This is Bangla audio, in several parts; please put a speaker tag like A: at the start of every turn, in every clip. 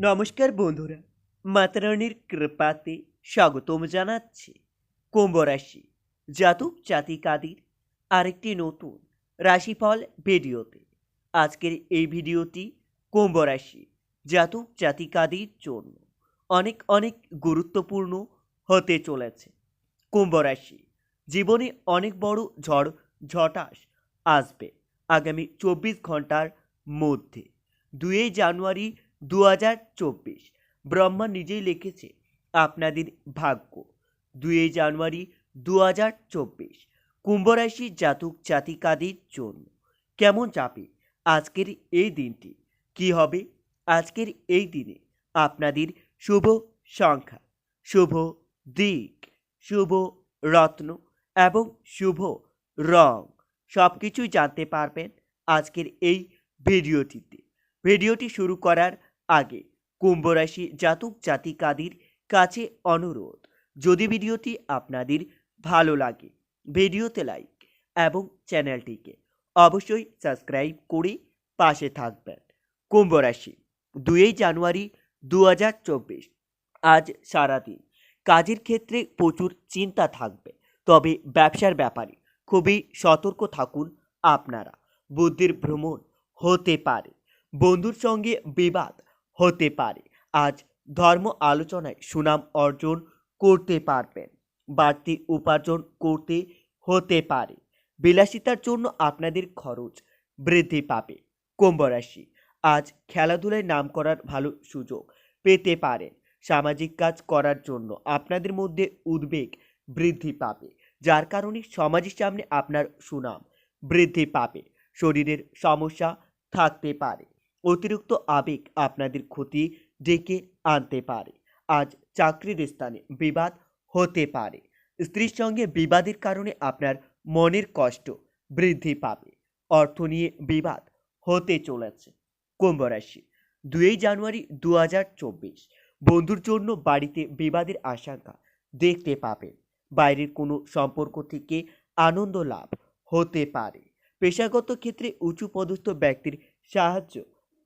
A: নমস্কার বন্ধুরা মাতারানির কৃপাতে স্বাগতম জানাচ্ছি কুম্ভ রাশি জাতক জাতিকাদের আরেকটি নতুন রাশিফল ভিডিওতে। আজকের এই ভিডিওটি কুম্ভ রাশি জাতক জাতিকাদের জন্য অনেক অনেক গুরুত্বপূর্ণ হতে চলেছে। কুম্ভ রাশি জীবনে অনেক বড় ঝড় ঝটাস আসবে আগামী চব্বিশ ঘণ্টার মধ্যে। দুই জানুয়ারি দু হাজার চব্বিশ। ব্রহ্মা নিজেই লিখেছে, আপনাদের ভাগ্য। দুই জানুয়ারি দু হাজার চব্বিশ কুম্ভরাশি জাতক জাতিকাদের জন্য কেমন যাবে আজকের এই দিনটি? কি হবে আজকের এই দিনে? আপনাদের শুভ সংখ্যা, শুভ দিক, শুভ রত্ন এবং শুভ রং। সব কিছুই জানতে পারবেন আজকের এই ভিডিওটিতে। ভিডিওটি শুরু করার আগে। কুম্ভ রাশি জাতক জাতিকাদের কাছে অনুরোধ, যদি ভিডিওটি আপনাদের ভালো লাগে, ভিডিওতে লাইক এবং চ্যানেলটিকে অবশ্যই সাবস্ক্রাইব করে পাশে থাকবেন। কুম্ভ রাশি, দুই জানুয়ারি দু হাজার চব্বিশ, আজ সারাদিন কাজের ক্ষেত্রে প্রচুর চিন্তা থাকবে, তবে ব্যবসার ব্যাপারে খুবই সতর্ক থাকুন আপনারা। বুদ্ধির ভ্রমণ হতে পারে। বন্ধুর সঙ্গে বিবাদ হতে পারে। আজ ধর্ম আলোচনায় সুনাম অর্জন করতে পারবেন, বাড়তি উপার্জন করতে হতে পারে। বিলাসিতার জন্য আপনাদের খরচ বৃদ্ধি পাবে। কুম্ভ রাশি, আজ খেলাধুলায় নাম করার ভালো সুযোগ পেতে পারেন। সামাজিক কাজ করার জন্য আপনাদের মধ্যে উদ্বেগ বৃদ্ধি পাবে, যার কারণে সমাজের সামনে আপনার সুনাম বৃদ্ধি পাবে। শরীরের সমস্যা থাকতে পারে। অতিরিক্ত আবেগ আপনাদের ক্ষতি ডেকে আনতে পারে। আজ চাকরির স্থানে বিবাদ হতে পারে। স্ত্রীর সঙ্গে বিবাদের কারণে আপনার মনের কষ্ট বৃদ্ধি পাবে। অর্থ নিয়ে বিবাদ হতে চলেছে। কুম্ভ রাশি, দুই জানুয়ারি দু হাজার চব্বিশ। বন্ধুর জন্য বাড়িতে বিবাদের আশঙ্কা দেখতে পাবেন। বাইরের কোনো সম্পর্ক থেকে আনন্দ লাভ হতে পারে। পেশাগত ক্ষেত্রে উঁচু পদস্থ ব্যক্তির সাহায্য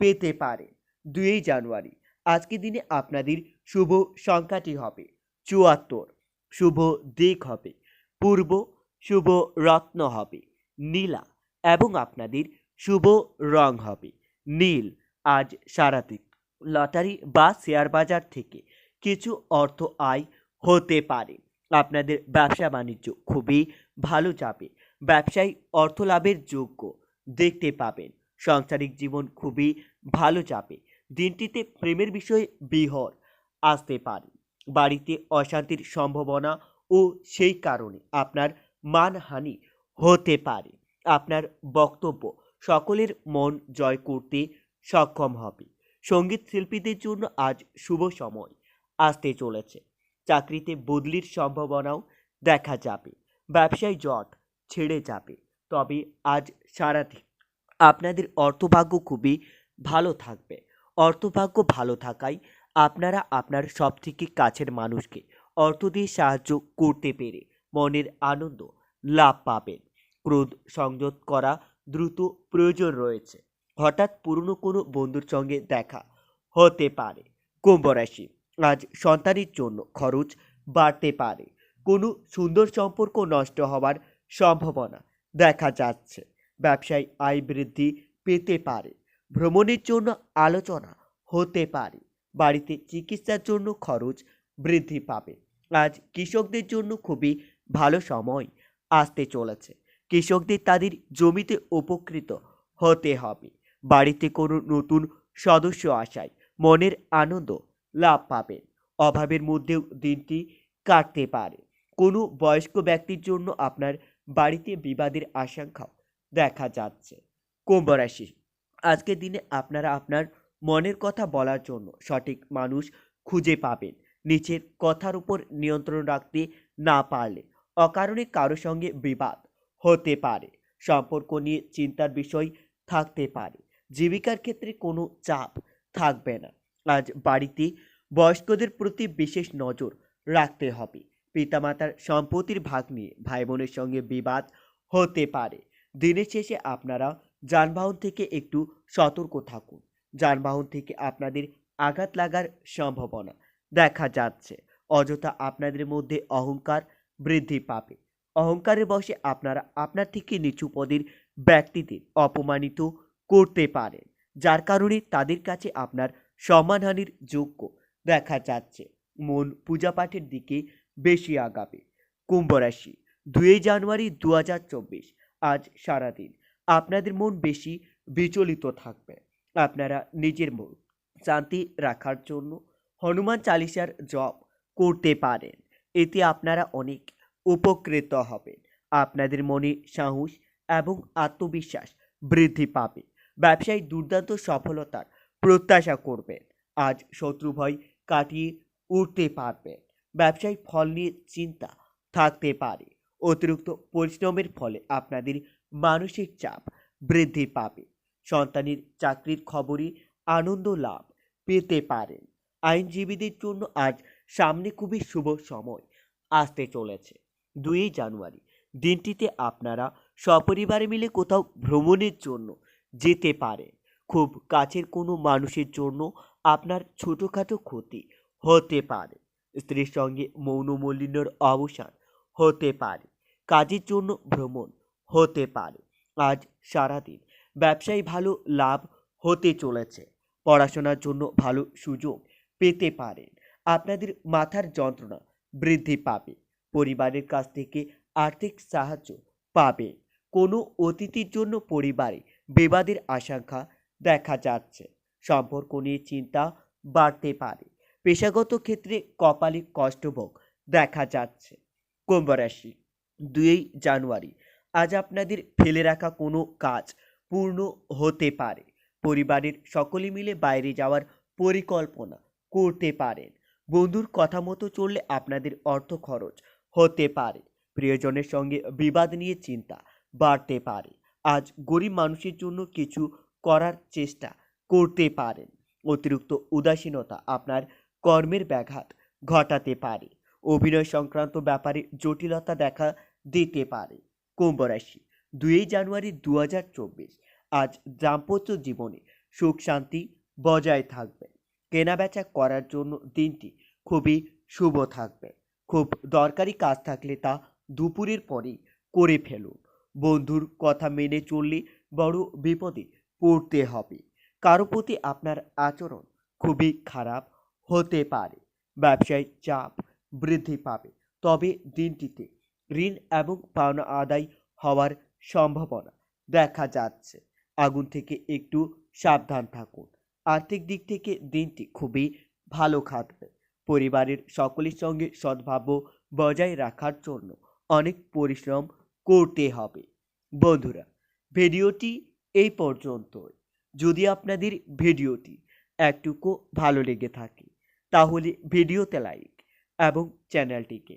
A: পেতে পারেন দুই জানুয়ারি, আজকে দিনে আপনাদের শুভ সংখ্যাটি হবে চুয়াত্তর। শুভ দিক হবে, পূর্ব শুভ রত্ন হবে, নীলা এবং আপনাদের শুভ রং হবে, নীল। আজ সারাদিন লটারি বা শেয়ার বাজার থেকে কিছু অর্থ আয় হতে পারে। আপনাদের ব্যবসা বাণিজ্য খুবই ভালো যাবে। ব্যবসায়ী অর্থ লাভের যোগ্য দেখতে পাবেন। সাংসারিক জীবন খুবই ভালো যাবে। দিনটিতে প্রেমের বিষয়ে বিহর আসতে পারে। বাড়িতে অশান্তির সম্ভাবনা ও সেই কারণে আপনার মানহানি হতে পারে। আপনার বক্তব্য সকলের মন জয় করতে সক্ষম হবে। সংগীত শিল্পীদের জন্য আজ শুভ সময় আসতে চলেছে। চাকরিতে বদলির সম্ভাবনাও দেখা যাবে। ব্যবসায় জট ছেড়ে যাবে। তবে আজ সারাদিন আপনাদের অর্থভাগ্য খুবই ভালো থাকবে। অর্থভাগ্য ভালো থাকায় আপনারা আপনার সবথেকে কাছের মানুষকে অর্থ দিয়ে সাহায্য করতে পেরে মনের আনন্দ লাভ পাবেন। ক্রোধ সংযত করা দ্রুত প্রয়োজন রয়েছে। হঠাৎ পুরনো কোনো বন্ধুর সঙ্গে দেখা হতে পারে। কুম্ভ রাশি, আজ সন্তানের জন্য খরচ বাড়তে পারে। কোনো সুন্দর সম্পর্ক নষ্ট হওয়ার সম্ভাবনা দেখা যাচ্ছে। ব্যবসায় আয় বৃদ্ধি পেতে পারে। ভ্রমণের জন্য আলোচনা হতে পারে। বাড়িতে চিকিৎসার জন্য খরচ বৃদ্ধি পাবে। আজ কৃষকদের জন্য খুবই ভালো সময় আসতে চলেছে। কৃষকদের তাদের জমিতে উপকৃত হতে হবে। বাড়িতে কোনো নতুন সদস্য আসায় মনের আনন্দ লাভ পাবেন। অভাবের মধ্যেও দিনটি কাটতে পারে। কোনো বয়স্ক ব্যক্তির জন্য আপনার বাড়িতে বিবাদের আশঙ্কাও দেখা যাচ্ছে। কুম্ভ রাশি। আজকের দিনে আপনারা আপনার মনের কথা বলার জন্য সঠিক মানুষ খুঁজে পাবেন। নিচের কথার উপর নিয়ন্ত্রণ রাখতে না পারলে অকারণে কারও সঙ্গে বিবাদ হতে পারে। সম্পর্ক নিয়ে চিন্তার বিষয় থাকতে পারে। জীবিকার ক্ষেত্রে কোনো চাপ থাকবে না। আজ বাড়িতে বয়স্কদের প্রতি বিশেষ নজর রাখতে হবে। পিতামাতার সম্পত্তির ভাগ নিয়ে ভাই বোনের সঙ্গে বিবাদ হতে পারে। দিনের শেষে আপনারা যানবাহন থেকে একটু সতর্ক থাকুন। যানবাহন থেকে আপনাদের আঘাত লাগার সম্ভাবনা দেখা যাচ্ছে। অযথা আপনাদের মধ্যে অহংকার বৃদ্ধি পাবে। অহংকারের বশে আপনারা আপনার থেকে নিচু পদের ব্যক্তিদের অপমানিত করতে পারেন, যার কারণে তাদের কাছে আপনার সম্মানহানির যোগ্য দেখা যাচ্ছে। মন পূজাপাঠের দিকে বেশি আগাবে। কুম্ভ রাশি, দুই জানুয়ারি দু হাজার চব্বিশ। আজ সারাদিন। আপনাদের মন বেশি বিচলিত থাকবে। আপনারা নিজের মন শান্তি রাখার জন্য হনুমান চালিসার জপ করতে পারেন। এতে আপনারা অনেক উপকৃত হবেন। আপনাদের মনে সাহস এবং আত্মবিশ্বাস বৃদ্ধি পাবে। ব্যবসায়ী দুর্দান্ত সফলতার প্রত্যাশা করবেন। আজ শত্রু ভয় কাটিয়ে উঠতে পারবেন। ব্যবসায়ী ফল নিয়ে চিন্তা থাকতে পারে। অতিরিক্ত পরিশ্রমের ফলে আপনাদের মানসিক চাপ বৃদ্ধি পাবে। সন্তানের চাকরির খবরই আনন্দ লাভ পেতে পারেন। আইনজীবীদের জন্য আজ সামনে খুবই শুভ সময় আসতে চলেছে। দুই জানুয়ারি, দিনটিতে আপনারা সপরিবারে মিলে কোথাও ভ্রমণের জন্য যেতে পারেন। খুব কাছের কোনো মানুষের জন্য আপনার ছোটোখাটো ক্ষতি হতে পারে। স্ত্রীর সঙ্গে মৌন মলিন্যর অবসান হতে পারে। কাজের জন্য ভ্রমণ হতে পারে। আজ সারাদিন ব্যবসায় ভালো লাভ হতে চলেছে। পড়াশোনার জন্য ভালো সুযোগ পেতে পারেন। আপনাদের মাথার যন্ত্রণা বৃদ্ধি পাবে। পরিবারের কাছ থেকে আর্থিক সাহায্য পাবে কোনো অতিথির জন্য পরিবারে বিবাদের আশঙ্কা দেখা যাচ্ছে। সম্পর্ক নিয়ে চিন্তা বাড়তে পারে। পেশাগত ক্ষেত্রে কপালে কষ্টভোগ দেখা যাচ্ছে। কুম্ভ রাশি দুই জানুয়ারি। আজ আপনাদের ফেলে রাখা কোনো কাজ পূর্ণ হতে পারে। পরিবারের সকলে মিলে বাইরে যাওয়ার পরিকল্পনা করতে পারেন। বন্ধুর কথা মতো চললে আপনাদের অর্থ খরচ হতে পারে। প্রিয়জনের সঙ্গে বিবাদ নিয়ে চিন্তা বাড়তে পারে। আজ গরিব মানুষের জন্য কিছু করার চেষ্টা করতে পারেন। অতিরিক্ত উদাসীনতা আপনার কর্মের ব্যাঘাত ঘটাতে পারে। অভিনয় সংক্রান্ত ব্যাপারে জটিলতা দেখা দিতে পারে। কুম্ভ রাশি, দুই জানুয়ারি দু হাজার চব্বিশ। আজ দাম্পত্য জীবনে সুখ শান্তি বজায় থাকবে। কেনাবেচা করার জন্য দিনটি খুবই শুভ থাকবে। খুব দরকারি কাজ থাকলে তা দুপুরের পরেই করে ফেলুন। বন্ধুর কথা মেনে চললে বড় বিপদে পড়তে হবে। কারও প্রতি আপনার আচরণ খুবই খারাপ হতে পারে। ব্যবসায় চাপ বৃদ্ধি পাবে। তবে দিনটিতে ঋণ এবং পাওনা আদায় হওয়ার সম্ভাবনা দেখা যাচ্ছে। আগুন থেকে একটু সাবধান থাকুন। আর্থিক দিক থেকে দিনটি খুবই ভালো কাটবে। পরিবারের সকলের সঙ্গে সদ্ভাব্য বজায় রাখার জন্য অনেক পরিশ্রম করতে হবে। বন্ধুরা, ভিডিওটি এই পর্যন্তই। যদি আপনাদের ভিডিওটি একটুকু ভালো লেগে থাকে, তাহলে ভিডিওতে লাইক এবং চ্যানেলটিকে